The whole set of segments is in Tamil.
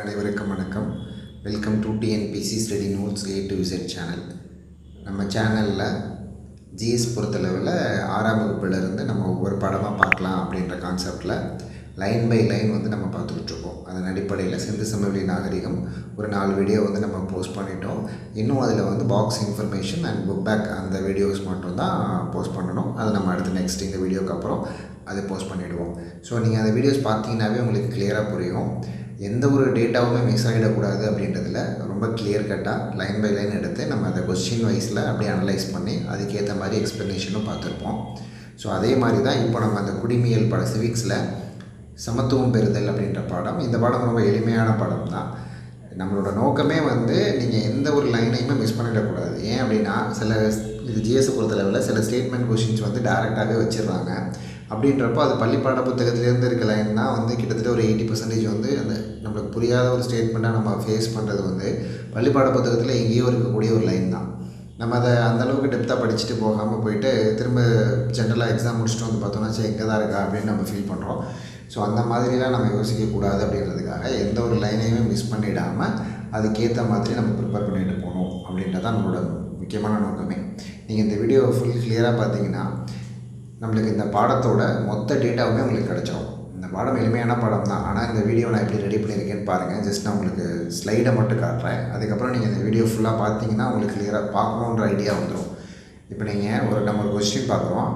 அனைவருக்கும் வணக்கம். Welcome to TNPSC study notes A to விசட் channel நம்ம சேனலில் ஜிஎஸ் பொறுத்தளவில் ஆறாம் வகுப்புலேருந்து நம்ம ஒவ்வொரு படமாக பார்க்கலாம் அப்படின்ற கான்செப்டில் லைன் பை லைன் வந்து நம்ம பார்த்துக்கிட்ருக்கோம் அதன் அடிப்படையில் சிந்து சமவெளி நாகரிகம் ஒரு நாலு வீடியோ வந்து நம்ம போஸ்ட் பண்ணிட்டோம். இன்னும் அதில் வந்து box information and book back அந்த வீடியோஸ் மட்டும்தான் போஸ்ட் பண்ணணும். அதை நம்ம அடுத்து நெக்ஸ்ட் இந்த வீடியோக்கு அப்புறம் அதை போஸ்ட் பண்ணிவிடுவோம் ஸோ நீங்கள் அந்த வீடியோஸ் பார்த்தீங்கன்னாவே உங்களுக்கு கிளியராக புரியும். எந்த ஒரு டேட்டாவுமே மிஸ் ஆகிடக்கூடாது அப்படின்றதுல ரொம்ப கிளியர் கட்டாக லைன் பை லைன் எடுத்து நம்ம அதை கொஸ்டின் வைஸில் அப்படியே அனலைஸ் பண்ணி அதுக்கேற்ற மாதிரி எக்ஸ்ப்ளனேஷனும் பார்த்துருப்போம். ஸோ அதே மாதிரி தான் இப்போ நம்ம அந்த குடிமியல் பட சிவிக்ஸில் சமத்துவம் பெறுதல் அப்படின்ற பாடம் இந்த பாடம் ரொம்ப எளிமையான பாடம் தான் நம்மளோட நோக்கமே வந்து நீங்கள் எந்த ஒரு லைனையுமே மிஸ் பண்ணிடக்கூடாது. ஏன் அப்படின்னா சில இது ஜிஎஸ் பொறுத்தளவில் சில ஸ்டேட்மெண்ட் கொஷின்ஸ் வந்து டேரெக்டாகவே வச்சிடுறாங்க. அப்படின்றப்போ அது பள்ளி பாட புத்தகத்திலேருந்து இருக்க லைன் தான் வந்து கிட்டத்தட்ட ஒரு எயிட்டி பர்சன்டேஜ் வந்து அந்த நம்மளுக்கு புரியாத ஒரு ஸ்டேட்மெண்ட்டாக நம்ம ஃபேஸ் பண்ணுறது வந்து பள்ளி பாட புத்தகத்தில் எங்கேயோ இருக்கக்கூடிய ஒரு லைன் தான். நம்ம அதை அந்தளவுக்கு டெப்த்தாக படிச்சுட்டு போகாமல் போயிட்டு திரும்ப ஜென்ரலாக எக்ஸாம் முடிச்சுட்டு வந்து பார்த்தோம்னா சரி எங்கே தான் இருக்கா அப்படின்னு நம்ம ஃபீல் பண்ணுறோம் ஸோ அந்த மாதிரிலாம் நம்ம யோசிக்கக்கூடாது அப்படின்றதுக்காக எந்த ஒரு லைனையுமே மிஸ் பண்ணிடாமல் அதுக்கேற்ற மாதிரி நம்ம ப்ரிப்பேர் பண்ணிட்டு போகணும் அப்படின்றதான் நம்மளோட முக்கியமான நோக்கமே. நீங்கள் இந்த வீடியோ ஃபுல் கிளியராக பார்த்தீங்கன்னா நம்மளுக்கு இந்த பாடத்தோட மொத்த டேட்டாவுமே உங்களுக்கு கிடச்சிடும் இந்த பாடம் எளிமையான பாடம் தான் ஆனால் இந்த வீடியோ நான் எப்படி ரெடி பண்ணியிருக்கேன்னு பாருங்கள் ஜஸ்ட் நான் உங்களுக்கு ஸ்லைடை மட்டும் காட்டுறேன். அதுக்கப்புறம் நீங்கள் இந்த வீடியோ ஃபுல்லாக பார்த்தீங்கன்னா உங்களுக்கு கிளியராக பார்க்கணுன்ற ஐடியா வந்துடும் இப்போ நீங்கள் ஒரு நம்ம ஒரு கொஸ்டின் பார்க்குறோம்.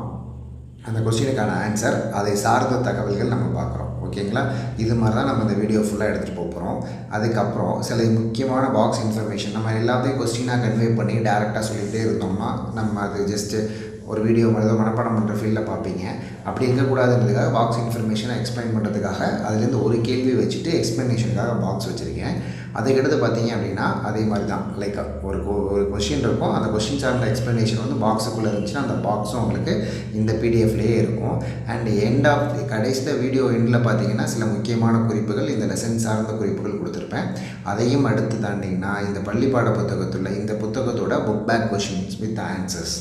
அந்த கொஸ்டினுக்கான ஆன்சர் அதை சார்ந்த தகவல்கள் நம்ம பார்க்குறோம். ஓகேங்களா இது மாதிரி தான் நம்ம இந்த வீடியோ ஃபுல்லாக எடுத்துகிட்டு போக போகிறோம் அதுக்கப்புறம் சில முக்கியமான பாக்ஸ் இன்ஃபர்மேஷன் நம்ம எல்லாத்தையும் கொஸ்டினாக கன்வே பண்ணி டேரெக்டாக சொல்லிகிட்டே இருந்தோம்னா நம்ம அது ஜஸ்ட்டு ஒரு வீடியோ ஏதோ மனப்பாடம் பண்ணுற ஃபீல்டில் பார்ப்பீங்க. அப்படி இருக்கக்கூடாதுன்றதுக்காக பாக்ஸ் இன்ஃபர்மேஷனை எக்ஸ்பிளைன் பண்ணுறதுக்காக அதுலேருந்து ஒரு கேள்வி வச்சுட்டு எக்ஸ்ப்ளனேஷனுக்காக பாக்ஸ் வச்சுருக்கேன். அதுக்கடுத்து பார்த்தீங்க அப்படின்னா அதே மாதிரி தான். லைக் ஒரு ஒரு கொஷின் இருக்கும். அந்த கொஷின் சார்ந்த எக்ஸ்ப்ளனேஷன் வந்து பாக்ஸுக்குள்ளே இருந்துச்சுன்னா அந்த பாக்ஸும் உங்களுக்கு இந்த பிடிஎஃப்லேயே இருக்கும். அண்ட் எண்ட் ஆஃப் கடைசியில் வீடியோ எண்டில் பார்த்தீங்கன்னா சில முக்கியமான குறிப்புகள் இந்த லெசன் சார்ந்த குறிப்புகள் கொடுத்துருப்பேன். அதையும் அடுத்து தாண்டிங்கன்னா இந்த பள்ளி பாட புத்தகத்தில் இந்த புத்தகத்தோட book back questions with answers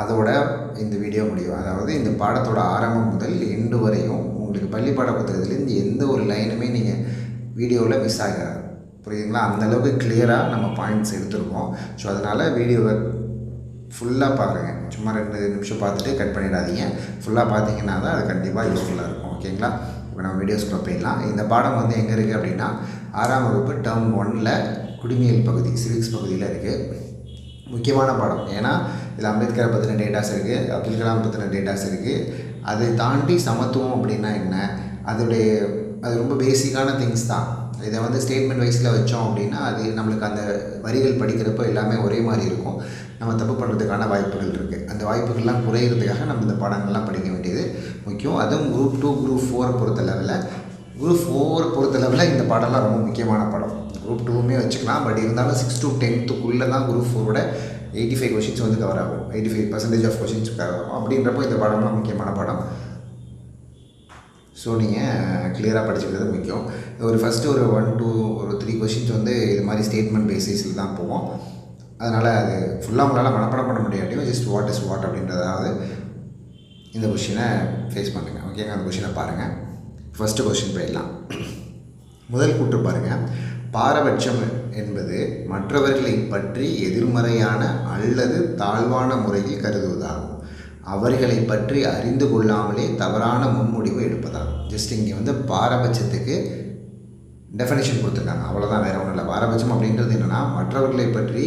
அதோட இந்த வீடியோ முடியும். அதாவது இந்த பாடத்தோட ஆரம்பம் முதல் எண்டு வரையும் உங்களுக்கு பள்ளி பாட புத்தகத்துலேருந்து எந்த ஒரு லைனுமே நீங்கள் வீடியோவில் மிஸ் ஆகாது. புரியுதுங்களா? அந்தளவுக்கு கிளியராக நம்ம பாயிண்ட்ஸ் எடுத்துருக்கோம். ஸோ அதனால் வீடியோவை ஃபுல்லாக பாருங்கள் சும்மா ரெண்டு நிமிஷம் பார்த்துட்டு கட் பண்ணிடாதீங்க. ஃபுல்லாக பார்த்தீங்கன்னா தான் அது கண்டிப்பாக யூஸ்ஃபுல்லாக இருக்கும். ஓகேங்களா இப்போ நம்ம வீடியோஸ்க்குள்ள போயிடலாம். இந்த பாடம் வந்து எங்கே இருக்குது அப்படின்னா ஆறாம் வகுப்பு டேர்ம் ஒனில் குடிமையல் பகுதி சிவிக்ஸ் பகுதியில் இருக்குது முக்கியமான பாடம். ஏன்னா இதில் அம்பேத்கரை பற்றின டேட்டாஸ் இருக்குது அப்துல் கலாம் பற்றின டேட்டாஸ் இருக்குது அதை தாண்டி சமத்துவம் அப்படின்னா என்ன? அதோடைய அது ரொம்ப பேசிக்கான திங்ஸ் தான். இதை வந்து ஸ்டேட்மெண்ட் வைஸில் வச்சோம் அப்படின்னா அது நம்மளுக்கு அந்த வரிகள் படிக்கிறப்போ எல்லாமே ஒரே மாதிரி இருக்கும். நம்ம தப்பு பண்ணுறதுக்கான வாய்ப்புகள் இருக்குது அந்த வாய்ப்புகள்லாம் குறையிறதுக்காக நம்ம இந்த பாடங்கள்லாம் படிக்க வேண்டியது முக்கியம். அதுவும் குரூப் டூ குரூப் ஃபோரை பொறுத்த லெவலில் குரூப் ஃபோர் பொறுத்த லெவலில் இந்த பாடம்லாம் ரொம்ப முக்கியமான படம். குரூப் டூவுமே வச்சுக்கலாம். பட் இருந்தாலும் சிக்ஸ் டு டென்த்துக்குள்ளே தான் குரூப் ஃபோரோட எயிட்டி ஃபைவ் கொஷின்ஸ் வந்து கவர் ஆகும். Eighty five percentage of questions cover ஆகும். அப்படின்றப்போ இந்த பாடம்லாம் முக்கியமான படம். ஸோ நீங்கள் கிளியராக படிச்சுக்கிறது முக்கியம். ஒரு ஃபஸ்ட்டு ஒரு ஒன் டூ ஒரு த்ரீ கொஷின்ஸ் வந்து இது மாதிரி ஸ்டேட்மெண்ட் பேசிஸில் தான் போவோம். அதனால் அது ஃபுல்லாக உங்களால் மனப்பாடம் பண்ண முடியாட்டியும் ஜஸ்ட் வாட் இஸ் வாட் அப்படின்றதாவது இந்த கொஷினை ஃபேஸ் பண்ணுங்கள் ஓகேங்க அந்த கொஷினை பாருங்கள் ஃபஸ்ட்டு கொஷின் போயிடலாம். முதல் கூற்று பாருங்கள் பாரபட்சம் என்பது மற்றவர்களை பற்றி எதிர்மறையான அல்லது தாழ்வான முறையில் கருதுவதாகும். அவர்களை பற்றி அறிந்து கொள்ளாமலே தவறான முன்முடிவு எடுப்பதாகும். ஜஸ்ட் இங்கே வந்து பாரபட்சத்துக்கு டெஃபனேஷன் கொடுத்துருக்காங்க. அவ்வளோதான் வேறு ஒன்றும் இல்லை. பாரபட்சம் அப்படின்றது என்னென்னா மற்றவர்களை பற்றி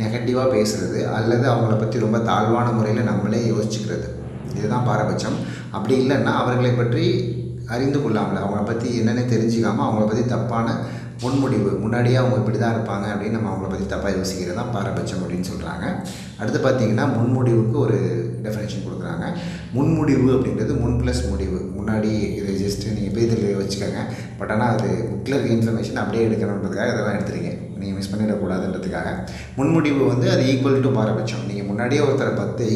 நெகட்டிவாக பேசுகிறது அல்லது அவங்கள பற்றி ரொம்ப தாழ்வான முறையில் நம்மளே யோசிச்சுக்கிறது. இதுதான் பாரபட்சம். அப்படி இல்லைன்னா அவர்களை பற்றி அறிந்து கொள்ளாமல் அவங்கள பற்றி என்னென்னு தெரிஞ்சிக்காமல் அவங்கள பற்றி தப்பான முன்முடிவு முன்னாடியே அவங்க இப்படி தான் இருப்பாங்க அப்படின்னு நம்ம அவங்கள பற்றி தப்பாக யோசிக்கிறது தான் பாரபட்சம் அப்படின்னு சொல்கிறாங்க அடுத்து பார்த்தீங்கன்னா முன்முடிவுக்கு ஒரு டெஃபினேஷன் கொடுக்குறாங்க. முன்முடிவு அப்படின்றது முன் ப்ளஸ் முடிவு. முன்னாடி இதை ஜஸ்ட் நீங்கள் பேதில் வச்சுக்கோங்க. பட் ஆனால் அது புக்கில் இருக்க இன்ஃபர்மேஷன் அப்படியே எடுக்கணுன்றதுக்காக இதெல்லாம் எடுத்துருங்க நீங்கள் மிஸ் பண்ணிடக்கூடாதுன்றதுக்காக. முன்முடிவு வந்து அது ஈக்குவல் டு பாரபட்சம். நீங்கள் முன்னாடியே ஒருத்தரை பற்றி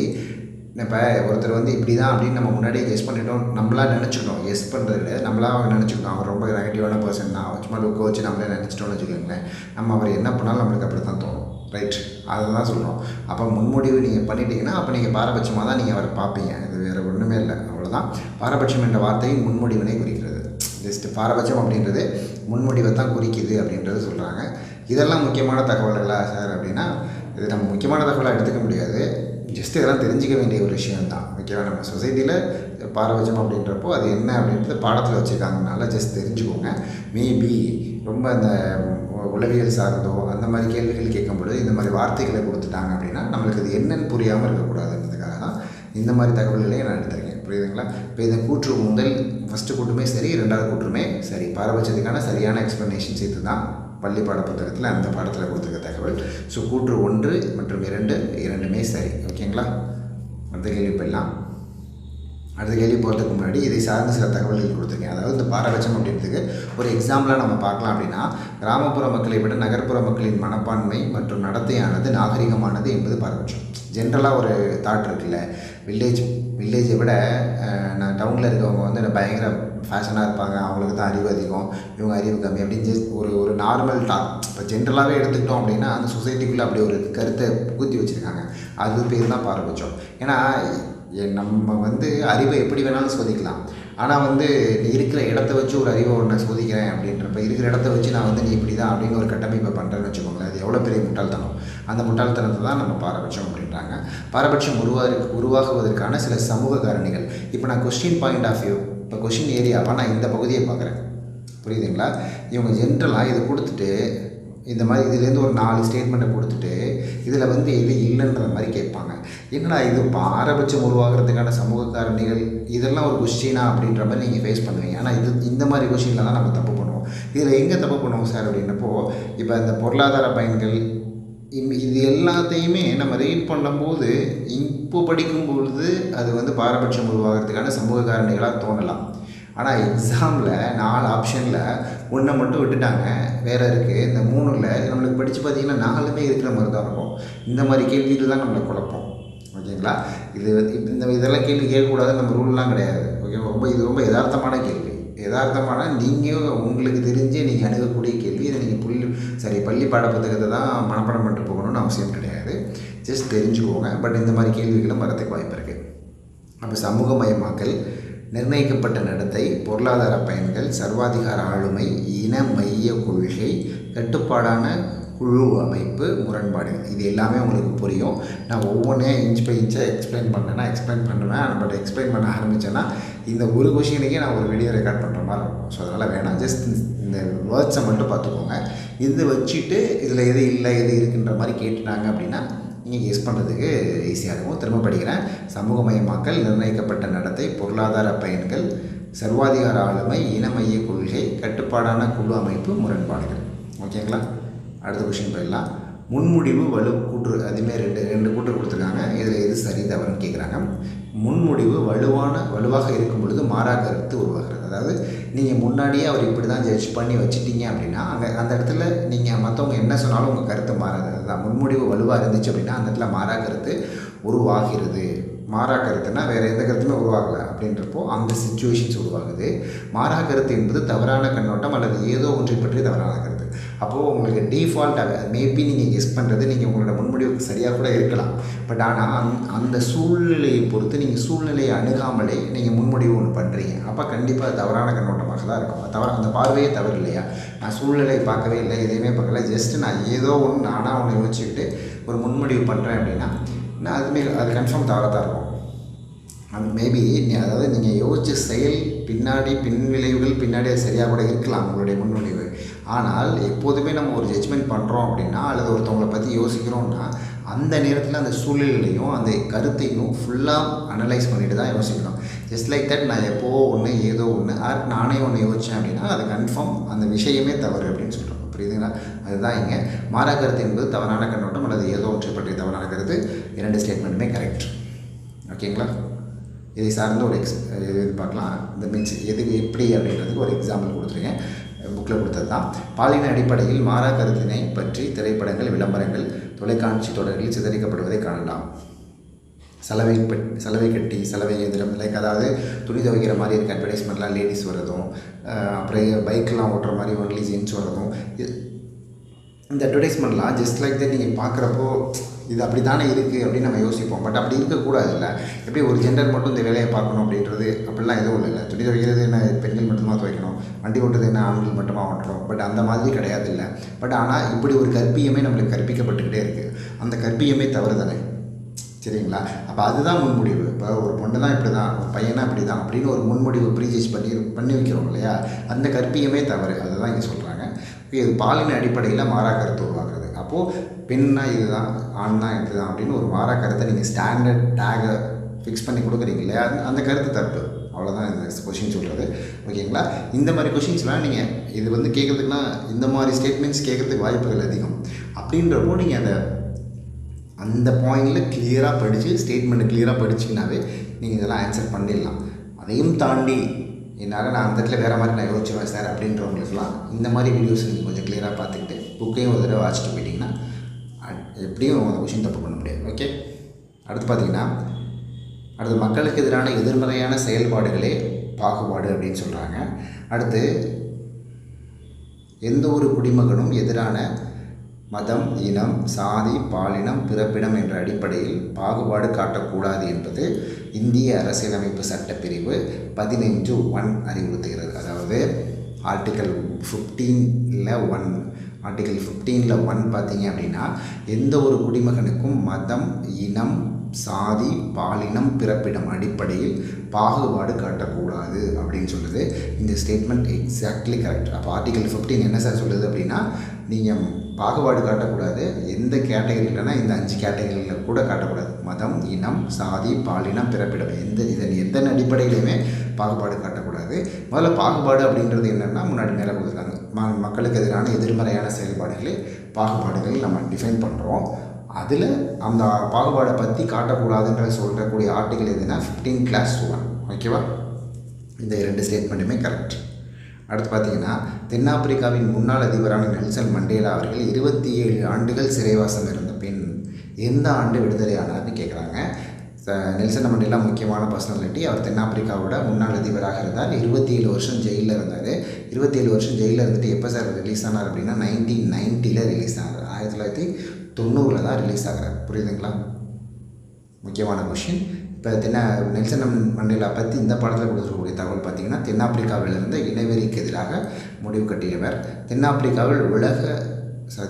இப்போ ஒருத்தர் வந்து இப்படி தான் அப்படின்னு நம்ம முன்னாடியே கெஸ் பண்ணிட்டோம் நம்மளா நினச்சிட்டோம் எஸ் பண்ணுறது நம்மளா நினச்சிக்கணும் அவர் ரொம்ப நெகட்டிவான பர்சன் தான். சும்மா லுக்கை வச்சு நம்மளே நினச்சிட்டோம்னு வச்சுக்கோங்களேன். நம்ம அவர் என்ன பண்ணாலும் நம்மளுக்கு அப்படி தான் தோணும். ரைட் அதை தான் சொல்கிறோம் அப்போ முன்முடிவு நீங்கள் பண்ணிட்டீங்கன்னா அப்போ நீங்கள் பாரபட்சமாக தான் நீங்கள் அவரை பார்ப்பீங்க. இது வேறு ஒன்றுமே இல்லை. அவ்வளோதான் பாரபட்சம் என்ற வார்த்தையும் முன்முடிவினை குறிக்கிறது. ஜஸ்ட் பாரபட்சம் அப்படின்றது முன்முடிவை தான் குறிக்குது அப்படின்றது சொல்கிறாங்க இதெல்லாம் முக்கியமான தகவல்களா சார் அப்படின்னா இது நம்ம முக்கியமான தகவலாக எடுத்துக்க முடியாது. ஜஸ்ட் இதெல்லாம் தெரிஞ்சிக்க வேண்டிய ஒரு விஷயம்தான். ஓகேவா நம்ம சொசைட்டியில் பாரபட்சம் அப்படின்றப்போ அது என்ன அப்படின்றது பாடத்தில் வச்சுருக்காங்கனால ஜஸ்ட் தெரிஞ்சுக்கோங்க. மேபி ரொம்ப அந்த உளவியல் சார்ந்தோ அந்த மாதிரி கேள்விகள் கேட்கும்பொழுது இந்த மாதிரி வார்த்தைகளை கொடுத்துட்டாங்க அப்படின்னா நம்மளுக்கு அது என்னென்னு புரியாமல் இருக்கக்கூடாதுன்றதுக்காக தான் இந்த மாதிரி தகவல்களையும் நான் எடுத்திருக்கேன். புரியுதுங்களா? இப்போ இந்த கூற்று முதல் ஃபஸ்ட்டு கூட்டுமே சரி ரெண்டாவது கூற்றுமே சரி. பாரபட்சத்துக்கான சரியான எக்ஸ்ப்ளனேஷன் சேர்த்து தான் பள்ளி பாடப்புத்தகத்தில் அந்த பாடத்தில் கொடுத்துருக்க தகவல். ஸோ கூற்று ஒன்று மற்றும் இரண்டு இரண்டுமே சரி. ஓகேங்களா? அடுத்த கேள்வி போயிடலாம். அடுத்த கேள்வி போகிறதுக்கு முன்னாடி இதை சார்ந்த சில தகவல்கள் கொடுத்துருக்கேன். அதாவது இந்த பாரபட்சம் அப்படின்றதுக்கு ஒரு எக்ஸாம்பிளாக நம்ம பார்க்கலாம் அப்படின்னா கிராமப்புற மக்களை விட நகர்ப்புற மக்களின் மனப்பான்மை மற்றும் நடத்தையானது நாகரிகமானது என்பது பாரபட்சம். ஜென்ரலாக ஒரு தாட் இருக்குல்ல. வில்லேஜ் வில்லேஜை விட நான் டவுனில் இருக்கவங்க வந்து பயங்கர ஃபேஷனாக இருப்பாங்க அவங்களுக்கு தான் அறிவு அதிகம் இவங்க அறிவு கம்மி அப்படின்னு ஜஸ்ட் ஒரு ஒரு நார்மல் டாக் இப்போ ஜென்ரலாகவே எடுத்துக்கிட்டோம் அப்படின்னா அந்த சொசைட்டிக்குள்ளே அப்படி ஒரு கருத்தை புகுத்தி வச்சுருக்காங்க. அது பேர் தான் பாரபட்சம். ஏன்னா நம்ம வந்து அறிவை எப்படி வேணாலும் சோதிக்கலாம். ஆனால் வந்து நீ இருக்கிற இடத்த வச்சு ஒரு அறிவை ஒன்று சோதிக்கிறேன் அப்படின்றப்ப இருக்கிற இடத்த வச்சு நான் வந்து நீ இப்படி தான் அப்படின்னு ஒரு கட்டமைப்பை பண்ணுறேன்னு வச்சுக்கோங்களேன் அது எவ்வளோ பெரிய முட்டாள்தனம்? அந்த முட்டாள்தனத்தை தான் நம்ம பாரபட்சம் அப்படின்றாங்க. பாரபட்சம் உருவா உருவாகுவதற்கான சில சமூக காரணிகள் இப்போ நான் கொஸ்டின் பாயிண்ட் ஆஃப் வியூ இப்போ கொஷின் ஏரியாவாக நான் இந்த பகுதியை பார்க்குறேன். புரியுதுங்களா? இவங்க ஜென்ரலாக இதை கொடுத்துட்டு இந்த மாதிரி இதுலேருந்து ஒரு நாலு ஸ்டேட்மெண்ட்டை கொடுத்துட்டு இதில் வந்து எது இல்லைன்ற மாதிரி கேட்பாங்க. என்னடா இது பாரபட்சம் உருவாகிறதுக்கான சமூக காரணிகள் இதெல்லாம் ஒரு கொஸ்டினா அப்படின்ற மாதிரி நீங்கள் ஃபேஸ் பண்ணுவீங்க. ஆனால் இது இந்த மாதிரி கொஸ்டினில் தான் நம்ம தப்பு பண்ணுவோம். இதில் எங்கே தப்பு பண்ணுவோம் சார் அப்படின்னப்போ இப்போ இந்த பொருளாதார பயன்கள் இது எல்லாத்தையுமே நம்ம ரீட் பண்ணும்போது இப்போ படிக்கும் பொழுது அது வந்து பாரபட்சம் உருவாகிறதுக்கான சமூக காரணிகளாக தோணலாம். ஆனால் எக்ஸாமில் நாலு ஆப்ஷனில் ஒன்றை மட்டும் விட்டுட்டாங்க. வேறு இருக்குது இந்த மூணில் நம்மளுக்கு படித்து பார்த்தீங்கன்னா நாலுமே இருக்கிற மாதிரி தான் இருக்கும். இந்த மாதிரி கேள்விகள் தான் நம்மளை குழப்பம். ஓகேங்களா? இது இந்த இதெல்லாம் கேள்வி கேட்கக்கூடாது நம்ம ரூல்லாம் கிடையாது. ஓகே? ரொம்ப இது ரொம்ப யதார்த்தமான கேள்வி. யதார்த்தமான நீங்கள் உங்களுக்கு தெரிஞ்சு நீங்கள் அணுகக்கூடிய கேள்வி இதை நீங்கள் புள்ளி சரி பள்ளி பாடப்புத்தகத்தை தான் மனப்பாடம் பண்ணிட்டு போகணும்னு அவசியம் கிடையாது. ஜஸ்ட் தெரிஞ்சுக்கோங்க. பட் இந்த மாதிரி கேள்விகளும் வரதுக்கு வாய்ப்பு இருக்குது அப்போ சமூகமயமாக்கல் நிர்ணயிக்கப்பட்ட நடத்தை பொருளாதார பயன்கள் சர்வாதிகார ஆளுமை இன மைய கொள்கை கட்டுப்பாடான குழு அமைப்பு முரண்பாடுகள். இது எல்லாமே உங்களுக்கு புரியும். நான் ஒவ்வொன்றையும் இன்ச் பை இன்ச்சாக எக்ஸ்பிளைன் பண்ணேன்னா எக்ஸ்பிளைன் பண்ணுவேன். பட் எக்ஸ்பிளைன் பண்ண ஆரம்பித்தேன்னா இந்த ஒரு கொஷினுக்கே நான் ஒரு வீடியோ ரெக்கார்ட் பண்ணுற மாதிரி இருக்கும். ஸோ அதனால் வேணாம். ஜஸ்ட் இந்த வேர்ட்ஸை மட்டும் பார்த்துக்கோங்க. இது வச்சுட்டு இதில் எது இல்லை எது இருக்குன்ற மாதிரி கேட்டுட்டாங்க அப்படின்னா நீங்கள் கெஸ் பண்ணுறதுக்கு ஈஸியாக இருக்கும். திரும்ப படிக்கிறேன். சமூகமயமாக்கல் நிர்ணயிக்கப்பட்ட நடத்தை பொருளாதார பயன்கள் சர்வாதிகார ஆளுமை இனமைய கொள்கை கட்டுப்பாடான குழு அமைப்பு முரண்பாடுகள். ஓகேங்களா அடுத்த கொஷின் போயிடலாம். முன்முடிவு வலு கூற்று அதுமே ரெண்டு ரெண்டு கூற்று கொடுத்துருக்காங்க. இதில் எது சரி தவறுன்னு கேட்குறாங்க முன்முடிவு வலுவான வலுவாக இருக்கும் பொழுது மாறா கருத்து உருவாகிறது. அதாவது நீங்கள் முன்னாடியே அவர் இப்படி தான் ஜட்ஜ் பண்ணி வச்சுட்டீங்க அப்படின்னா அங்கே அந்த இடத்துல நீங்கள் மற்றவங்க என்ன சொன்னாலும் உங்கள் கருத்து மாறாது. அதுதான். முன்முடிவு வலுவாக இருந்துச்சு அப்படின்னா அந்த இடத்துல மாறா கருத்து உருவாகிறது. மாறா கருத்துனா வேறு எந்த கருத்துமே உருவாகலை அப்படின்றப்போ அந்த சுச்சுவேஷன்ஸ் உருவாகுது. மாறா கருத்து என்பது தவறான கண்ணோட்டம் அல்லது ஏதோ ஒன்றை பற்றி தவறான கருத்து. அப்போது உங்களுக்கு டிஃபால்ட்டாக மேபி நீங்கள் கெஸ் பண்ணுறது நீங்கள் உங்களோட முன்முடிவுக்கு சரியாக கூட இருக்கலாம். பட் ஆனால் அந் அந்த சூழ்நிலையை பொறுத்து நீங்கள் சூழ்நிலையை அணுகாமலே நீங்கள் முன்முடிவு ஒன்று பண்ணுறீங்க அப்போ கண்டிப்பாக அது தவறான கண்ணோட்டமாக தான் இருக்கும். தவறு அந்த பார்வையே தவறு இல்லையா நான் சூழ்நிலையை பார்க்கவே இல்லை எதையுமே பார்க்கல. ஜஸ்ட்டு நான் ஏதோ ஒன்று நானாக ஒன்று யோசிச்சுக்கிட்டு ஒரு முன்முடிவு பண்ணுறேன் அப்படின்னா நான் அதுமே அது கன்ஃபார்ம் தவறாக தான் இருக்கும். அது மேபி நீ அதாவது நீங்கள் யோசித்து செயல் பின்னாடி பின் விளைவுகள் பின்னாடி சரியாக கூட இருக்கலாம் உங்களுடைய முன்முடிவு. ஆனால் எப்போதுமே நம்ம ஒரு ஜட்ஜ்மெண்ட் பண்ணுறோம் அப்படின்னா அல்லது ஒருத்தவங்களை பற்றி யோசிக்கிறோம்னா அந்த நேரத்தில் அந்த சூழ்நிலையும் அந்த கருத்தையும் ஃபுல்லாக அனலைஸ் பண்ணிட்டு தான் யோசிக்கணும். ஜஸ்ட் லைக் தட் நான் எப்போ ஒன்று ஏதோ ஒன்று ஆர் நானே ஒன்று யோசித்தேன் அப்படின்னா அது கன்ஃபார்ம் அந்த விஷயமே தவறு அப்படின்னு சொல்கிறோம் புரியுதுங்களா? அதுதான் இங்கே. மாறா கருத்து என்பது தவறான கண்ணோட்டம் அல்லது ஏதோ ஒன்றை பற்றி தவறான கருத்து. இரண்டு ஸ்டேட்மெண்ட்டுமே கரெக்ட் ஓகேங்களா? இதை சார்ந்த ஒரு எக்ஸ் இது பார்க்கலாம். இந்த மீன்ஸ் எதுக்கு எப்படி அப்படின்றதுக்கு ஒரு எக்ஸாம்பிள் கொடுத்துருக்கேன். புக்கில் கொடுத்தது தான் பாலின அடிப்படையில் மாறா கருத்தினை பற்றி திரைப்படங்கள் விளம்பரங்கள் தொலைக்காட்சி தொடர்களில் சிதறிக்கப்படுவதை காணலாம். சலவை சலவை கட்டி சலவை எந்திரம் லைக் அதாவது துணி துவைக்கிற மாதிரி இருக்க அட்வர்டைஸ்மெண்ட்லாம் லேடிஸ் வரதும் அப்புறம் பைக்கெலாம் ஓட்டுற மாதிரி ஒன்லி ஜென்ஸ் வர்றதும் இது இந்த அட்வர்டைஸ்மெண்ட்லாம் ஜஸ்ட் லைக் தட் நீங்கள் பார்க்குறப்போ இது அப்படி தானே இருக்குது அப்படின்னு நம்ம யோசிப்போம். பட் அப்படி இருக்கக்கூடாது இல்லை எப்படி ஒரு ஜெண்டர் மட்டும் இந்த வேலையை பார்க்கணும் அப்படின்றது? அப்படிலாம் எதுவும் இல்லை துணி துவைக்கிறது என்ன? பெண்கள் மட்டும்தான் துவைக்கணும். வண்டி ஓட்டுறது என்ன? ஆண்கள் மட்டுமா ஓட்டணும்? பட் அந்த மாதிரி கிடையாது இல்லை பட் ஆனால் இப்படி ஒரு கற்பியமே நம்மளுக்கு கற்பிக்கப்பட்டுக்கிட்டே இருக்குது அந்த கற்பியமே தவறு தானே சரிங்களா? அப்போ அதுதான் முன்முடிவு. இப்போ ஒரு பொண்ணு தான் இப்படி தான் ஒரு பையனா இப்படி தான் அப்படின்னு ஒரு முன்முடிவு ப்ரீஜேஜ் பண்ணி பண்ணி வைக்கிறோம் இல்லையா? அந்த கற்பியமே தவறு. அதுதான் இங்கே சொல்கிறாங்க இது பாலின அடிப்படையில் மாறா கருத்து உருவாக்குறது. அப்போது பெண்ணா இதுதான் ஆண்னா இதுதான் அப்படின்னு ஒரு மாறா கருத்தை நீங்கள் ஸ்டாண்டர்ட் டேகை ஃபிக்ஸ் பண்ணி கொடுக்குறீங்க இல்லையா? அந்த- கருத்து தப்பு. அவ்வளோதான் இந்த கொஷின் சொல்கிறது ஓகேங்களா இந்த மாதிரி கொஷின்ஸ்லாம் நீங்கள் இது வந்து கேட்குறதுக்குலாம் இந்த மாதிரி ஸ்டேட்மெண்ட்ஸ் கேட்குறதுக்கு வாய்ப்புகள் அதிகம். அப்படின்றப்போ நீங்கள் அந்த அந்த பாயிண்டில் கிளியராக படித்து ஸ்டேட்மெண்ட்டை கிளியராக படிச்சிங்கனாவே நீங்கள் இதெல்லாம் ஆன்சர் பண்ணிடலாம். அதையும் தாண்டி என்னால் நான் அந்த இடத்துல வேறு மாதிரி நான் யோசிச்சுவேன் சார் அப்படின்றவங்களுக்குலாம் இந்த மாதிரி வீடியோஸ் நீங்கள் கொஞ்சம் கிளியராக பார்த்துக்கிட்டு புக்கையும் ஒரு தடவை வாசிச்சுட்டு போயிட்டீங்கன்னா எப்படியும் அந்த கொஷின் தப்பு பண்ண முடியாது. ஓகே அடுத்து பார்த்தீங்கன்னா அடுத்து மக்களுக்கு எதிரான எதிர்மறையான செயல்பாடுகளே பாகுபாடு அப்படின்னு சொல்கிறாங்க அடுத்து எந்த ஒரு குடிமகனும் எதிரான மதம் இனம் சாதி பாலினம் பிறப்பிடம் என்ற அடிப்படையில் பாகுபாடு காட்டக்கூடாது என்பது இந்திய அரசியலமைப்பு சட்டப்பிரிவு பதினைஞ்சு ஒன் அறிவுறுத்துகிறது. அதாவது ஆர்டிக்கல் ஃபிஃப்டீனில் ஒன் ஆர்டிக்கல் ஃபிஃப்டீனில் ஒன் பார்த்தீங்க அப்படின்னா எந்த ஒரு குடிமகனுக்கும் மதம் இனம் சாதி பாலினம் பிறப்பிடம் அடிப்படையில் பாகுபாடு காட்டக்கூடாது அப்படின்னு சொல்லுது. இந்த ஸ்டேட்மெண்ட் எக்ஸாக்ட்லி கரெக்ட் அப்போ ஆர்டிகல் ஃபிஃப்டீன் என்ன சார் சொல்லுது அப்படின்னா நீங்கள் பாகுபாடு காட்டக்கூடாது. எந்த கேட்டகரியிலனா இந்த அஞ்சு கேட்டகரியில் கூட காட்டக்கூடாது. மதம் இனம் சாதி பாலினம் பிறப்பிடம் எந்த இதன் எந்த அடிப்படையிலையுமே பாகுபாடு காட்டக்கூடாது. முதல்ல பாகுபாடு அப்படின்றது என்னென்னா முன்னாடி மேலே கொடுத்துருக்காங்க மக்களுக்கு எதிரான எதிர்மறையான செயல்பாடுகளை பாகுபாடுகளை நம்ம டிஃபைன் பண்ணுறோம் அதில் அந்த பாகுபாடை பற்றி காட்டக்கூடாதுன்ற சொல்கிறக்கூடிய ஆர்டிகல் எதுனா ஃபிஃப்டீன் கிளாஸ் ஒன் ஓகேவா? இந்த இரண்டு ஸ்டேட்மெண்ட்டுமே கரெக்ட் அடுத்து பார்த்தீங்கன்னா தென்னாப்பிரிக்காவின் முன்னாள் அதிபரான நெல்சன் மண்டேலா அவர்கள் இருபத்தி ஏழு ஆண்டுகள் சிறைவாசம் இருந்த பெண் எந்த ஆண்டு விடுதலை ஆனார்னு கேட்குறாங்க நெல்சன் மண்டேலா முக்கியமான பர்சனாலிட்டி அவர் தென்னாப்பிரிக்காவோட முன்னாள் அதிபராக இருந்தார். இருபத்தி ஏழு வருஷம் ஜெயிலில் இருந்தார். இருபத்தி ஏழு வருஷம் ஜெயிலில் இருந்துட்டு எப்போ சார் ரிலீஸ் ஆனார் அப்படின்னா நைன்டீன் நைன்ட்டியில் ரிலீஸ் ஆனார். ஆயிரத்தி தொள்ளாயிரத்தி தொண்ணூறில் தான் ரிலீஸ் ஆகிறார். புரியுதுங்களா? முக்கியமான கொஷின் இப்போ தென்னா நெல்சன் மண்டேலா பற்றி இந்த படத்தில் கொடுத்துருக்கக்கூடிய தகவல் பார்த்தீங்கன்னா தென்னாப்பிரிக்காவில் இருந்த இனவெறிக்கு எதிராக முடிவு கட்டியவர். தென்னாப்பிரிக்காவில் உலக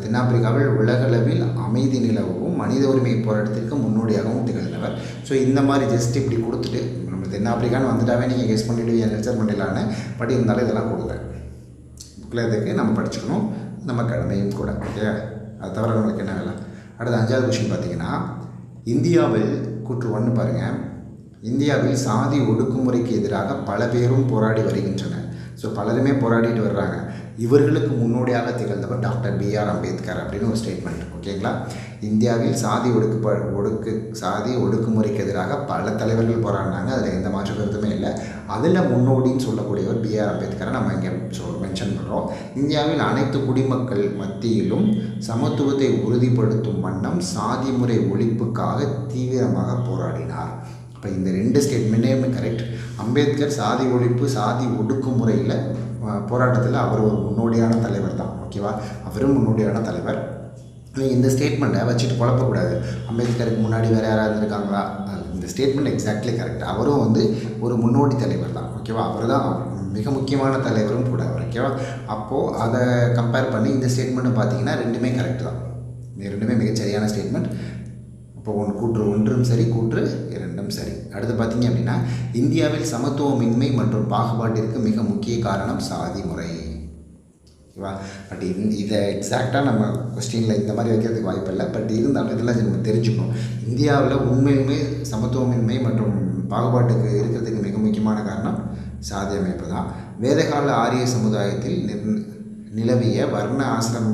தென்னாப்பிரிக்காவில் உலகளவில் அமைதி நிலவவும் மனித உரிமை போராட்டத்திற்கு முன்னோடியாகவும் திகழ்ந்தவர். ஸோ இந்த மாதிரி ஜஸ்ட் இப்படி கொடுத்துட்டு நம்ம தென்னாப்பிரிக்கான்னு வந்துட்டாவே நீங்கள் கெஸ் பண்ணிவிடுவீங்க நெல்சன் மண்டேலான்னு. பட் இருந்தாலும் இதெல்லாம் கொடுக்குறேன் புக்கில் இதுக்கு நம்ம படிச்சுக்கணும். நம்ம கடமையும் கூட ஓகே அது தவிர நம்மளுக்கு என்ன வேலை? அடுத்த அஞ்சாவது கொஷின் பார்த்தீங்கன்னா இந்தியாவில் கூற்று ஒன்று பாருங்கள் இந்தியாவில் சாதி ஒடுக்குமுறைக்கு எதிராக பல பேரும் போராடி வருகின்றனர். ஸோ பலருமே போராடிட்டு வர்றாங்க. இவர்களுக்கு முன்னோடியாக திகழ்ந்தவர் டாக்டர் பிஆர் அம்பேத்கர் அப்படின்னு ஒரு ஸ்டேட்மெண்ட் ஓகேங்களா இந்தியாவில் சாதி ஒடுக்கு ஒடுக்கு சாதி ஒடுக்குமுறைக்கு எதிராக பல தலைவர்கள் போராடினாங்க. அதில் எந்த மாற்று கருத்துமே இல்லை. அதில் முன்னோடின்னு சொல்லக்கூடியவர் பிஆர் அம்பேத்கரை நம்ம இங்கே சொல் மென்ஷன் பண்ணுறோம் இந்தியாவில் அனைத்து குடிமக்கள் மத்தியிலும் சமத்துவத்தை உறுதிப்படுத்தும் வண்ணம் சாதி முறை ஒழிப்புக்காக தீவிரமாக போராடினார். இப்போ இந்த ரெண்டு ஸ்டேட்மெண்ட்டே கரெக்ட் அம்பேத்கர் சாதி ஒழிப்பு சாதி ஒடுக்குமுறையில் போராட்டத்தில் அவர் ஒரு முன்னோடியான தலைவர் தான் ஓகேவா அவரும் முன்னோடியான தலைவர். நீங்கள் இந்த ஸ்டேட்மெண்ட்டை வச்சுட்டு குழப்பக்கூடாது அம்பேத்கருக்கு முன்னாடி வேறு யாராவது இருக்காங்களா? இந்த ஸ்டேட்மெண்ட் எக்ஸாக்ட்லி கரெக்ட் அவரும் வந்து ஒரு முன்னோடி தலைவர் தான் ஓகேவா அவர் தான் மிக முக்கியமான தலைவரும் கூட அவர் ஓகேவா அப்போது அதை கம்பேர் பண்ணி இந்த ஸ்டேட்மெண்ட்டு பார்த்தீங்கன்னா ரெண்டுமே கரெக்ட் தான். இது ரெண்டுமே மிகச்சரியான ஸ்டேட்மெண்ட் இப்போ ஒன்று கூற்று ஒன்றும் சரி கூற்று இரண்டும் சரி. அடுத்து பார்த்தீங்க அப்படின்னா இந்தியாவில் சமத்துவமின்மை மற்றும் பாகுபாட்டிற்கு மிக முக்கிய காரணம் சாதி முறை. ஓகேவா? பட் இந் இதை எக்ஸாக்டாக நம்ம கொஸ்டினில் இந்த மாதிரி வைக்கிறதுக்கு வாய்ப்பு இல்லை. பட் இருந்தாலும் இதெல்லாம் நம்ம தெரிஞ்சுக்கணும். இந்தியாவில் உண்மையுமே சமத்துவமின்மை மற்றும் பாகுபாட்டுக்கு இருக்கிறதுக்கு மிக முக்கியமான காரணம் சாதி அமைப்பு தான். வேதகால ஆரிய சமுதாயத்தில் நிர் நிலவிய வர்ண ஆசிரம்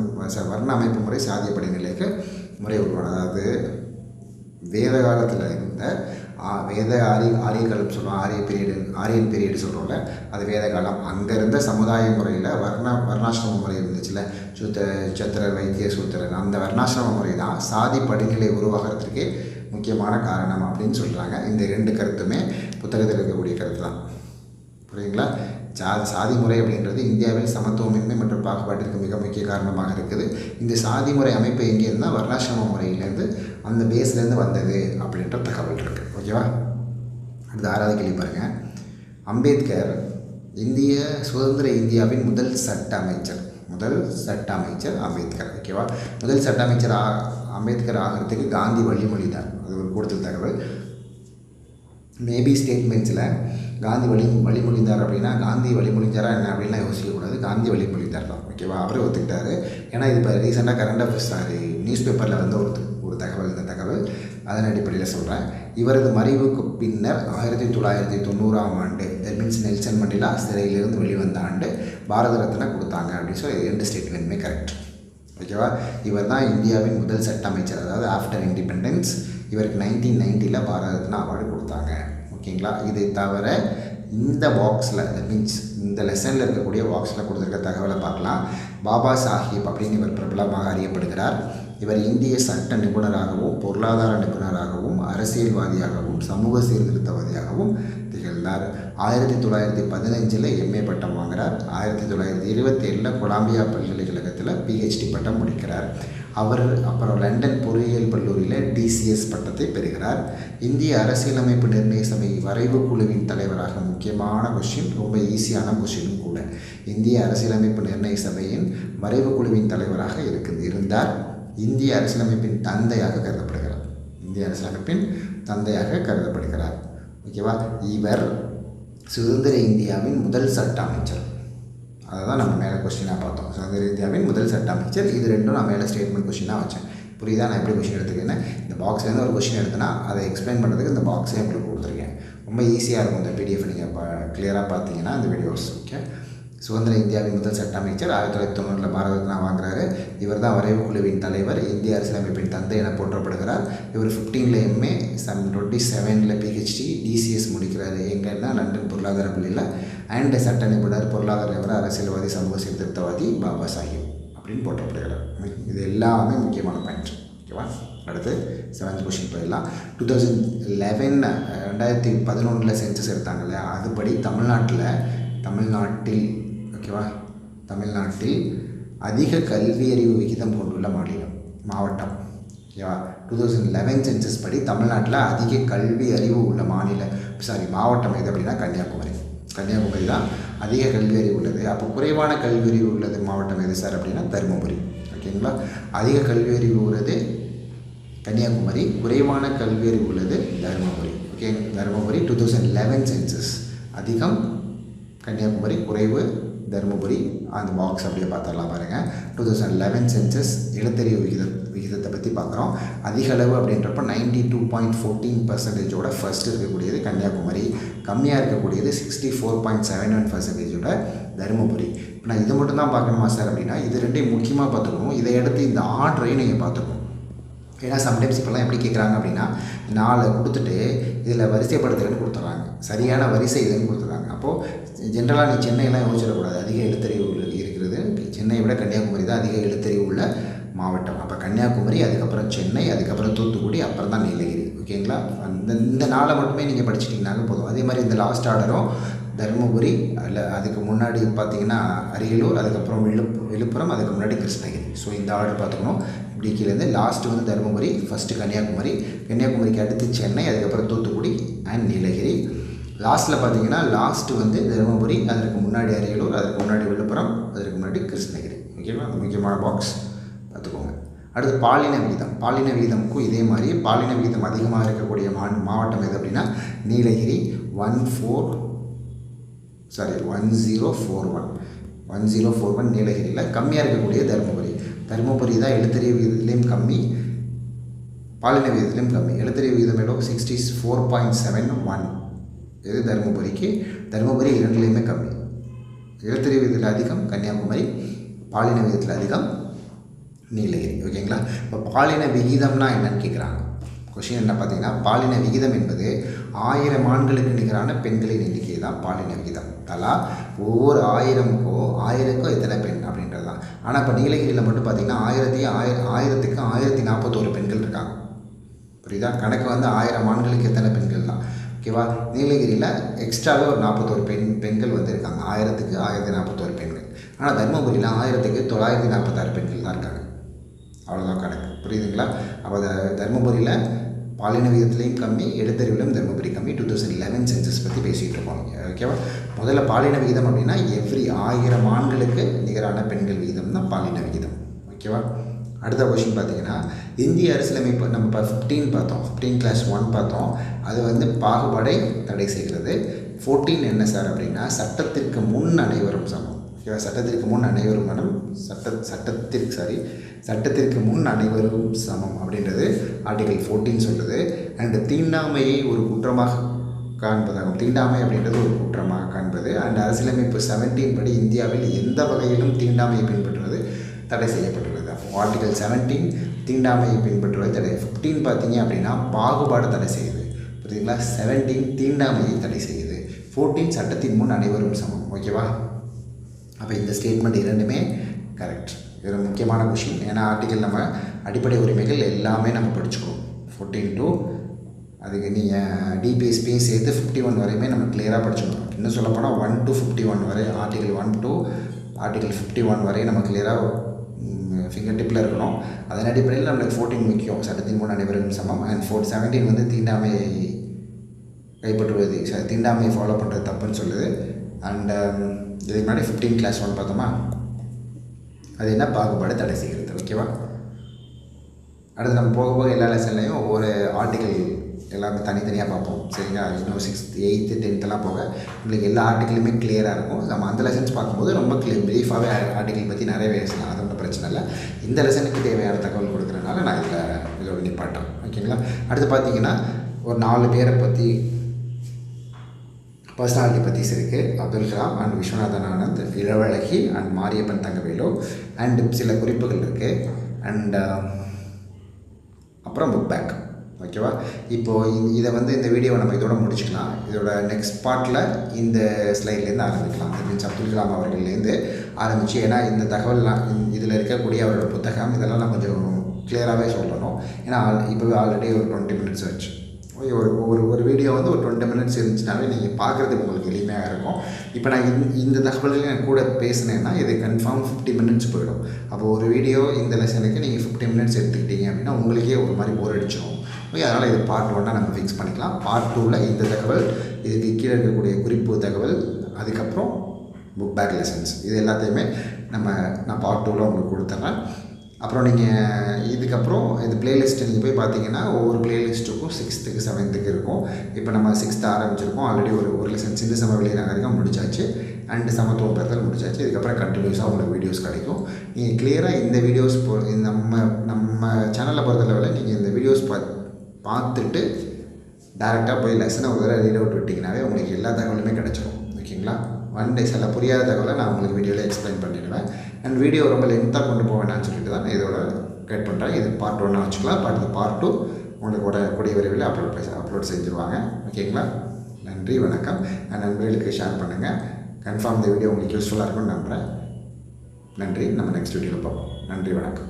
வர்ண அமைப்பு முறை சாதியப்படை நிலைக்கு முறை உருவானது. அதாவது வேத காலத்தில் இருந்த வேத ஆரிய ஆரிய காலம் சொல்லுவோம் ஆரிய பீரியடு ஆரியன் பீரியடு சொல்கிறோம்ல அது வேத காலம். அங்கே இருந்த சமுதாய முறையில் வர்ண வர்ணாசிரம முறை இருந்துச்சுல. சூத்திர சத்திரர் வைத்திய சூத்திரர் அந்த வர்ணாசிரம முறை தான் சாதி படிநிலை உருவாகிறதுக்கே முக்கியமான காரணம் அப்படின்னு சொல்கிறாங்க இந்த ரெண்டு கருத்துமே புத்தகத்தில் இருக்கக்கூடிய கருத்து தான். புரியுங்களா ஜா சாதி முறை அப்படின்றது இந்தியாவில் சமத்துவமின்மை மற்றும் பாகுபாட்டிற்கு மிக முக்கிய காரணமாக இருக்குது. இந்த சாதி முறை அமைப்பு எங்கே இருந்தால் வர்ணாசிரம முறையிலேருந்து அந்த பேஸ்லேருந்து வந்தது அப்படின்ற தகவல் இருக்குது ஓகேவா அடுத்து ஆறாவது கேள்வி பாருங்கள் அம்பேத்கர் இந்திய சுதந்திர இந்தியாவின் முதல் சட்ட அமைச்சர் முதல் சட்ட அமைச்சர் அம்பேத்கர். ஓகேவா முதல் சட்ட அமைச்சர் அம்பேத்கர் ஆகிறதுக்கு காந்தி வழிமொழி தான். அது ஒரு கூடுதல் தகவல். மேபி ஸ்டேட்மெண்ட்ஸில் காந்தி வழி வழிமொழிந்தார் அப்படின்னா காந்தி வழிமொழிஞ்சாரா என்ன அப்படின்லாம் யோசிக்கக்கூடாது. காந்தி வழிமொழிந்தார் தான். ஓகேவா அவரே ஒத்துக்கிட்டாரு. ஏன்னா இது இப்போ ரீசெண்டாக கரண்ட் அஃபேர்ஸ் சாரி நியூஸ் பேப்பரில் வந்து ஒரு ஒரு தகவல் இந்த தகவல். அதன் அடிப்படையில் சொல்கிறேன் இவரது மறைவுக்கு பின்னர் ஆயிரத்தி தொள்ளாயிரத்தி தொண்ணூறாம் ஆண்டு தட் மீன்ஸ் நெல்சன் மண்டிலா சிறையிலிருந்து வெளிவந்த ஆண்டு பாரத ரத்னா கொடுத்தாங்க அப்படின்னு சொல்லி ரெண்டு ஸ்டேட்மெண்ட்டுமே கரெக்ட் ஓகேவா இவர் தான் இந்தியாவின் முதல் சட்ட அமைச்சர். அதாவது ஆஃப்டர் இண்டிபெண்டன்ஸ் இவருக்கு நைன்டீன் நைன்ட்டியில் பாரத ரத்னா அவார்டு கொடுத்தாங்க. ஓகேங்களா? இதை தவிர இந்த பாக்ஸில் மீன்ஸ் இந்த லெசனில் இருக்கக்கூடிய பாக்ஸில் கொடுத்துருக்க தகவலை பார்க்கலாம். பாபா சாஹிப் அப்படின்னு இவர் பிரபலமாக அறியப்படுகிறார். இவர் இந்திய சட்ட நிபுணராகவும் பொருளாதார நிபுணராகவும் அரசியல்வாதியாகவும் சமூக சீர்திருத்தவாதியாகவும் திகழ்ந்தார். ஆயிரத்தி தொள்ளாயிரத்தி பதினஞ்சில் எம்ஏ பட்டம் வாங்குகிறார் ஆயிரத்தி தொள்ளாயிரத்தி இருபத்தி ஏழில் கொலம்பியா பல்கலைக்கழகத்தில் பிஹெச்டி பட்டம் முடிக்கிறார். அவர் அப்புறம் லண்டன் பொறியியல் கல்லூரியில் டிசிஎஸ் பட்டத்தை பெறுகிறார். இந்திய அரசியலமைப்பு நிர்ணய சபை வரைவு குழுவின் தலைவராக முக்கியமான கொஷின் ரொம்ப ஈஸியான கொஷினும் கூட. இந்திய அரசியலமைப்பு நிர்ணய சபையின் வரைவு குழுவின் தலைவராக இருக்குது இருந்தார். இந்திய அரசியலமைப்பின் தந்தையாக கருதப்படுகிறார். இந்திய அரசியலமைப்பின் தந்தையாக கருதப்படுகிறார். ஓகேவா? இவர் சுதந்திர இந்தியாவின் முதல் சட்ட அமைச்சர். அதை தான் நம்ம மேலே கொஸ்டினாக பார்த்தோம். சுதந்திர இந்தியாவின் முதல் சட்ட அமைச்சர் இது ரெண்டும் நான் மேலே ஸ்டேட்மெண்ட் கொஸ்டினாக வச்சேன். புரியுதா? நான் எப்படி கொஸ்டின் எடுத்துக்கிறேன் இந்த பாக்ஸ்லேருந்து ஒரு கொஸ்டின் எடுத்தேன்னா அதை எக்ஸ்பிளைன் பண்ணுறதுக்கு இந்த பாக்ஸே உங்களுக்கு கொடுத்துருக்கேன். ரொம்ப ஈஸியாக இருக்கும் இந்த பிடிஎஃப் நீங்கள் க்ளியராக கிளியராக பார்த்தீங்கன்னா இந்த வீடியோஸ் ஓகே சுதந்திர இந்தியாவின் முதல் சட்ட அமைச்சர் ஆயிரத்தி தொள்ளாயிரத்தி தொண்ணூறில் பாரத ரத்னா வாங்குறாரு. இவர் தான் வரைவு குழுவின் தலைவர். இந்திய அரசியலமைப்பின் தந்தை என போற்றப்படுகிறார். இவர் ஃபிஃப்டீனில் எம்ஏ சம் டுவெண்ட்டி செவனில் பிஹெச்டி டிசிஎஸ் முடிக்கிறாரு. எங்கன்னா லண்டன் பொருளாதார பள்ளியில். அண்ட் சட்ட நிபுணர் பொருளாதார நிபுணர் அரசியல்வாதி சமூக சீர்திருத்தவாதி பாபா சாஹிப் அப்படின்னு போற்றப்படுகிறார். இது எல்லாமே முக்கியமான பாயிண்ட் ஓகேவா? அடுத்து செவன்த் கொஷின் போயிடலாம். டூ தௌசண்ட் லெவன் ரெண்டாயிரத்தி பதினொன்றில் சென்சஸ் எடுத்தாங்கல்ல அதுபடி தமிழ்நாட்டில் தமிழ்நாட்டில் ஓகேவா? தமிழ்நாட்டில் அதிக கல்வி அறிவு விகிதம் கொண்டுள்ள மாநிலம் மாவட்டம். ஓகேவா? டூ தௌசண்ட் லெவன் சென்சஸ் படி தமிழ்நாட்டில் அதிக கல்வி அறிவு உள்ள மாநில சாரி மாவட்டம் எது அப்படின்னா கன்னியாகுமரி. கன்னியாகுமரி தான் அதிக கல்வி அறிவு உள்ளது. அப்போ குறைவான கல்வி அறிவு உள்ளது மாவட்டம் எது சார் அப்படின்னா தருமபுரி. ஓகேங்களா? அதிக கல்வி அறிவு உள்ளது கன்னியாகுமரி குறைவான கல்வி அறிவு உள்ளது Dharmapuri. Okay Dharmapuri two thousand eleven census அதிகம் கன்னியாகுமரி குறைவு தருமபுரி அந்த பாக்ஸ் அப்படியே பார்த்துடலாம் பாருங்கள் டூ தௌசண்ட் லெவன் சென்சஸ் இளத்தறிவு விகிதம் விகிதத்தை பற்றி பார்க்குறோம். அதிக அளவு அப்படின்றப்ப நைன்டி டூ பாயிண்ட் ஃபோர்டீன் பர்சன்டேஜோட ஃபஸ்ட் இருக்கக்கூடியது கன்னியாகுமரி. கம்மியாக இருக்கக்கூடியது sixty four point seven one பர்சன்டேஜோட Dharmapuri. இப்போ நான் இது மட்டும் தான் பார்க்கணுமா சார் அப்படின்னா இது ரெண்டையும் முக்கியமாக பார்த்துக்கணும். இதை எடுத்து இந்த ஆர்டரையும் நீங்கள் பார்த்துக்கணும். ஏன்னா சம்டைம்ஸ் இப்போல்லாம் எப்படி கேட்குறாங்க அப்படின்னா நாலு கொடுத்துட்டு இதில் வரிசைப்படுத்துறேன்னு கொடுத்துட்றாங்க. சரியான வரிசை இதுன்னு கொடுத்துட்றாங்க. அப்போது ஜென்ரலாக நீ சென்னையெல்லாம் யோசிச்சிடக்கூடாது. அதிக எழுத்தறிவு இருக்கிறது. சென்னையை விட கன்னியாகுமரி தான் அதிக எழுத்தறிவு உள்ள மாவட்டம். அப்போ கன்னியாகுமரி அதுக்கப்புறம் சென்னை அதுக்கப்புறம் தூத்துக்குடி அப்புறம் தான் நீலகிரி. ஓகேங்களா? அந்த இந்த நாளை மட்டுமே நீங்கள் படிச்சிட்டிங்கனாக்க போதும். அதே மாதிரி இந்த லாஸ்ட் ஆர்டரும் தருமபுரி அல்ல அதுக்கு முன்னாடி பார்த்தீங்கன்னா அரியலூர் அதுக்கப்புறம் விழுப்பு விழுப்புரம் அதுக்கு முன்னாடி கிருஷ்ணகிரி. ஸோ இந்த ஆர்டர் பார்த்துக்கணும். இப்படி லாஸ்ட்டு வந்து தருமபுரி ஃபஸ்ட்டு கன்னியாகுமரி. கன்னியாகுமரிக்கு அடுத்து சென்னை அதுக்கப்புறம் தூத்துக்குடி அண்ட் நீலகிரி. லாஸ்ட்டில் பார்த்தீங்கன்னா லாஸ்ட்டு வந்து தருமபுரி அதற்கு முன்னாடி அரியலூர் அதற்கு முன்னாடி விழுப்புரம் அதற்கு முன்னாடி கிருஷ்ணகிரி. ஓகேவா முக்கியமான பாக்ஸ் பார்த்துக்கோங்க. அடுத்து பாலின விகிதம். பாலின விகிதமுக்கும் இதே மாதிரி பாலின விகிதம் அதிகமாக இருக்கக்கூடிய மா மாவட்டம் எது அப்படின்னா Nilgiri one four sorry one zero four one one zero four one நீலகிரியில் கம்மியாக இருக்கக்கூடிய தருமபுரி. தருமபுரி தான் எழுத்தறிவு விகிதத்துலேயும் கம்மி பாலின விகிதத்துலேயும் கம்மி. எழுத்தறிவு விகிதம் எவ்வளோ sixty four point seven one இது தருமபுரிக்கு? தருமபுரி இரண்டுலேயுமே கம்மி. எழுத்தறிவு விகிதத்தில் அதிகம் கன்னியாகுமரி பாலின விகிதத்தில் அதிகம் நீலகிரி. ஓகேங்களா? இப்போ பாலின விகிதம்னா என்னன்னு கேட்குறாங்க கொஷின் என்ன பார்த்தீங்கன்னா பாலின விகிதம் என்பது ஆயிரம் ஆண்களுக்கு நிகரான பெண்களின் எண்ணிக்கை தான் பாலின விகிதம். தலா ஒவ்வொரு ஆயிரமுக்கும் ஆயிரக்கும் எத்தனை பெண் ஆனால் இப்போ நீலகிரியில் மட்டும் பார்த்தீங்கன்னா ஆயிரத்தி ஆயிர ஆயிரத்துக்கு ஆயிரத்தி நாற்பத்தோரு பெண்கள் இருக்காங்க. புரியுதா? கணக்கு வந்து ஆயிரம் ஆண்களுக்கு எத்தனை பெண்கள் தான். ஓகேவா நீலகிரியில் எக்ஸ்ட்ராவே ஒரு நாற்பத்தோரு பெண் பெண்கள் வந்திருக்காங்க. ஆயிரத்துக்கு ஆயிரத்தி நாற்பத்தோரு பெண்கள். ஆனால் தருமபுரியில் ஆயிரத்துக்கு தொள்ளாயிரத்தி நாற்பத்தாறு பெண்கள் தான் இருக்காங்க. அவ்வளோதான் கணக்கு. புரியுதுங்களா? அப்போ தருமபுரியில் பாலின விகிதத்துலேயும் கம்மி எழுத்தறிவிலும் தருமபுரி கம்மி. டூ தௌசண்ட் லெவன் சென்சஸ் பற்றி பேசிகிட்டு இருக்கோம் ஓகேவா முதல்ல பாலின விகிதம் அப்படின்னா எவ்ரி ஆயிரம் ஆண்களுக்கு நிகரான பெண்கள் விகிதம் தான் பாலின விகிதம் ஓகேவா அடுத்த கொஷின் பார்த்தீங்கன்னா இந்திய அரசியலமைப்பு நம்ம இப்போ ஃபிஃப்டீன் பார்த்தோம். ஃபிஃப்டீன் கிளாஸ் ஒன் பார்த்தோம். அது வந்து பாகுபாடை தடை செய்கிறது. ஃபோர்டீன் என்ன சார் அப்படின்னா சட்டத்திற்கு முன் அனைவரும் சமம். ஓகேவா சட்டத்திற்கு முன் அனைவரும் மனம் சட்ட சட்டத்திற்கு சாரி சட்டத்திற்கு முன் அனைவரும் சமம் அப்படின்றது ஆர்டிகல் ஃபோர்டீன் சொல்கிறது அண்ட் தீண்டாமையை ஒரு குற்றமாக காண்பதாகும். தீண்டாமை அப்படின்றது ஒரு குற்றமாக காண்பது. அண்ட் அரசியலமைப்பு செவன்டீன் படி இந்தியாவில் எந்த வகையிலும் தீண்டாமையை பின்பற்றுவது தடை செய்யப்பட்டுள்ளது. அப்போ ஆர்டிகல் செவன்டீன் தீண்டாமையை பின்பற்றுவது தடை. ஃபிஃப்டீன் பார்த்தீங்க அப்படின்னா பாகுபாடு தடை செய்யுது. புரியுதுங்களா? செவன்டீன் தீண்டாமையை தடை செய்யுது. ஃபோர்டீன் சட்டத்தின் முன் அனைவரும் சமம். ஓகேவா அப்போ இந்த ஸ்டேட்மெண்ட் இரண்டுமே கரெக்ட் இது ஒரு முக்கியமான கொஷின் ஏன்னா ஆர்டிக்கல் நம்ம அடிப்படை உரிமைகள் எல்லாமே நம்ம படிச்சுக்கணும். ஃபோர்டீன் டூ அதுக்கு நீங்கள் டிபிஎஸ்பியும் சேர்த்து ஃபிஃப்டி ஒன் வரையுமே நம்ம கிளியராக படிச்சுக்கணும். இன்னும் சொல்லப்போனால் ஒன் டு ஃபிஃப்டி ஒன் வரை article one to article fifty one வரை நம்ம கிளியராக ஃபிங்கர் டிப்பில் இருக்கணும். அதன் அடிப்படையில் நம்மளுக்கு ஃபோர்டீன் முக்கியம். சட்டத்தின் மூணு அனைவரும் சமம். அண்ட் ஃபோர் செவன்டீன் வந்து தீண்டாமை கைப்பற்றுவது. ச- தீண்டாமையை ஃபாலோ பண்ணுறது தப்புன்னு சொல்லுது. அண்டு um, இதுக்கு முன்னாடி ஃபிஃப்டீன் கிளாஸ் ஒன் பார்த்தோமா? அது என்ன பாகுபாடு தடை செய்கிறது ஓகேவா அடுத்து நம்ம போக போக எல்லா லெசன்லையும் ஒவ்வொரு ஆர்டிக்கல் எல்லாமே தனித்தனியாக பார்ப்போம். சரிங்களா? இன்னும் சிக்ஸ்த் எயித்து டென்த்தெல்லாம் போக உங்களுக்கு எல்லா ஆர்டிக்கலுமே கிளியராக இருக்கும். நம்ம அந்த லெசன்ஸ் பார்க்கும்போது ரொம்ப கிளியர் ப்ரீஃபாகவே ஆர்டிக்கல் பற்றி நிறைய பேசலாம். அது ஒன்றும் பிரச்சனை இல்லை. இந்த லெசனுக்கு தேவையான தகவல் கொடுக்குறதுனால நான் இதில் இதோட நிப்பாட்டேன் ஓகேங்களா அடுத்து பார்த்தீங்கன்னா ஒரு நாலு பேரை பற்றி பர்சனாலிட்டி பற்றிஸ் இருக்குது Abdul Kalam and Viswanathan Anand Ilavazhagi and Mariyappan Thangavelu and சில குறிப்புகள் இருக்குது அண்ட் um, அப்புறம் புக் பேக் ஓகேவா இப்போது இதை வந்து இந்த வீடியோவை நம்ம இதோட முடிச்சுக்கலாம். இதோட நெக்ஸ்ட் பார்ட்டில் இந்த ஸ்லைட்லேருந்து ஆரம்பிக்கலாம். அது மீன்ஸ் அப்துல் கலாம் அவர்கள்லேருந்து ஆரம்பித்து ஏன்னா இந்த தகவல்லாம் இதில் இருக்கக்கூடிய அவரோட புத்தகம் இதெல்லாம் நான் கொஞ்சம் கிளியராகவே சொல்லணும். ஏன்னா இப்போவே ஆல்ரெடி ஒரு டுவெண்ட்டி மினிட்ஸ் ஆச்சு. ஒரு ஒரு ஒரு வீடியோ வந்து ஒரு டுவெண்ட்டி மினிட்ஸ் இருந்துச்சுனாவே நீங்கள் பார்க்குறதுக்கு உங்களுக்கு எளிமையாக இருக்கும். இப்போ நான் இந்த இந்த தகவல்கள் நான் கூட பேசினேன்னா இது கன்ஃபார்ம் ஃபிஃப்டி மினிட்ஸ் போயிடும். அப்போ ஒரு வீடியோ இந்த லெசனுக்கு நீங்கள் ஃபிஃப்டி மினிட்ஸ் எடுத்துக்கிட்டீங்க அப்படின்னா உங்களுக்கே ஒரு மாதிரி போர் அடிச்சிடும் ஓகே அதனால் இது பார்ட் ஒன்னாக நம்ம ஃபிக்ஸ் பண்ணிக்கலாம். பார்ட் டூவில் இந்த தகவல் இதுக்கு கீழே இருக்கக்கூடிய குறிப்பு தகவல் அதுக்கப்புறம் புக் பேக் லெசன்ஸ் இது எல்லாத்தையுமே நம்ம நான் பார்ட் டூவில் உங்களுக்கு கொடுத்துட்றேன் அப்புறம் நீங்கள் இதுக்கப்புறம் இந்த பிளேலிஸ்ட்டு நீங்கள் போய் பார்த்தீங்கன்னா ஒவ்வொரு பிளேலிஸ்ட்டுக்கும் சிக்ஸ்த்துக்கு செவன்த்துக்கு இருக்கும். இப்போ நம்ம சிக்ஸ்த்து ஆரம்பிச்சிருக்கோம். ஆல்ரெடி ஒரு ஒரு லெசன் சின்ன சமவெளி நகரிகம் முடிச்சாச்சு. அண்டு சமத்துவம் பெறுதல் முடிச்சாச்சு. இதுக்கப்புறம் கண்டினியூஸாக உங்களுக்கு வீடியோஸ் கிடைக்கும். நீங்கள் கிளியராக இந்த வீடியோஸ் போ இந்த நம்ம நம்ம சேனலில் பொறுத்தளவில் நீங்கள் இந்த வீடியோஸ் பா பார்த்துட்டு டேரெக்டாக போய் லெசனை ஒரு தடவை ரீட் அவுட் விட்டிங்கனாவே உங்களுக்கு எல்லா தகவலுமே கிடச்சிரும். ஓகேங்களா? ஒன் டே சில புரியாத தகவலை நான் உங்களுக்கு வீடியோவில் எக்ஸ்பிளைன் பண்ணிடுவேன். அண்ட் வீடியோ ரொம்ப லென்த்தாக கொண்டு போக வேணாம்னு சொல்லிட்டு தான் இதோட கட் பண்ணுறேன் இது பார்ட் ஒன்னாக வச்சுக்கலாம். பார்ட் பார்ட் டூ உங்களுக்கு கூட கூடிய விரைவில் அப்லோட் அப்லோட் செஞ்சுருவாங்க. ஓகேங்களா நன்றி வணக்கம். அண்ட் நண்பர்களுக்கு ஷேர் பண்ணுங்கள் கன்ஃபார்ம் இந்த வீடியோ உங்களுக்கு யூஸ்ஃபுல்லாக இருக்கும்னு நம்புகிறேன் நன்றி. நம்ம நெக்ஸ்ட் வீடியோவில் பார்ப்போம். நன்றி வணக்கம்.